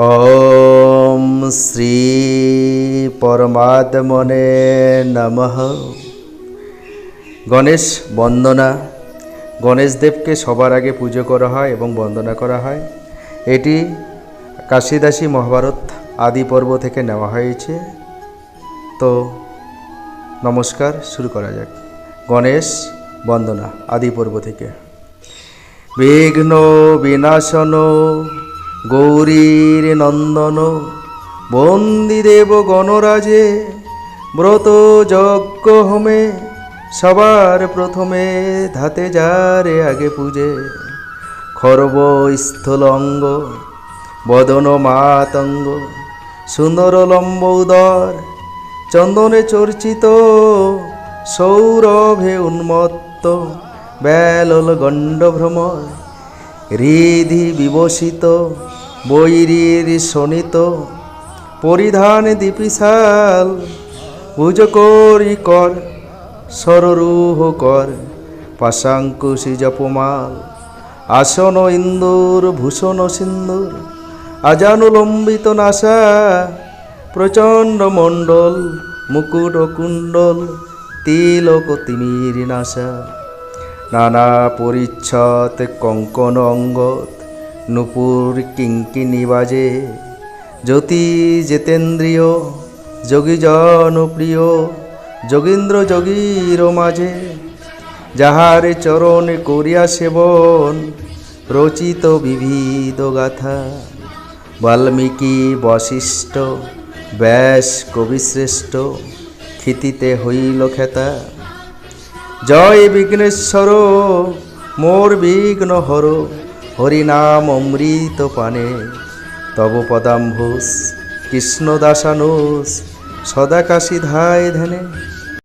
ওম শ্রী পরমাত্মনে নমঃ গণেশ বন্দনা। গণেশদেবকে সবার আগে পুজো করা হয় এবং বন্দনা করা হয়। এটি কাশিদাসী মহাভারত আদি পর্ব থেকে নেওয়া হয়েছে। তো নমস্কার, শুরু করা যাক। গণেশ বন্দনা আদি পর্ব থেকে। বিঘ্ন, বিনাশন গৌরীর নন্দন, বন্দিদেব গণরাজে, ব্রত যজ্ঞ হোমে, সবার প্রথমে ধাতে যারে আগে পূজে। খর্ব স্থলঙ্গ, বদন মাতঙ্গ, সুন্দর লম্ব উদর, চন্দনে চর্চিত, সৌরভে উন্মত্ত, ব্যালল গণ্ডভ্রমর, হৃদি বিবসিত বৈরীর শোণিত পরিধান দীপিশাল। ভুজ করি কর সররূহ কর, পাশাঙ্কুশি জপমাল আসন ইন্দুর, ভূষণ সিন্দুর, আজানুলম্বিত নাসা, প্রচণ্ড মণ্ডল, মুকুট কুণ্ডল তিলক তিমির নাসা। নানা পরিচ্ছদ, কঙ্কন অঙ্গত নুপুর কিঙ্কিনি বাজে জ্যোতি জিতেন্দ্রিয়, যোগী জনপ্রিয়, যোগীন্দ্র যোগীর মাঝে। যাহার চরণ করিয়া সেবন, রচিত বিবিধ গাথা। বাল্মীকি বশিষ্ঠ, ব্যাস কবিশ্রেষ্ঠ, ক্ষিতিতে হইল খেতা। জয় বিঘ্নেশ্বর, মোর বিঘ্ন হর হরিনাম অমৃত পানে। তব পদাম্ভুষ কৃষ্ণদাসানোস সদাকাশী সদা কাশী ধায় ধ্যানে।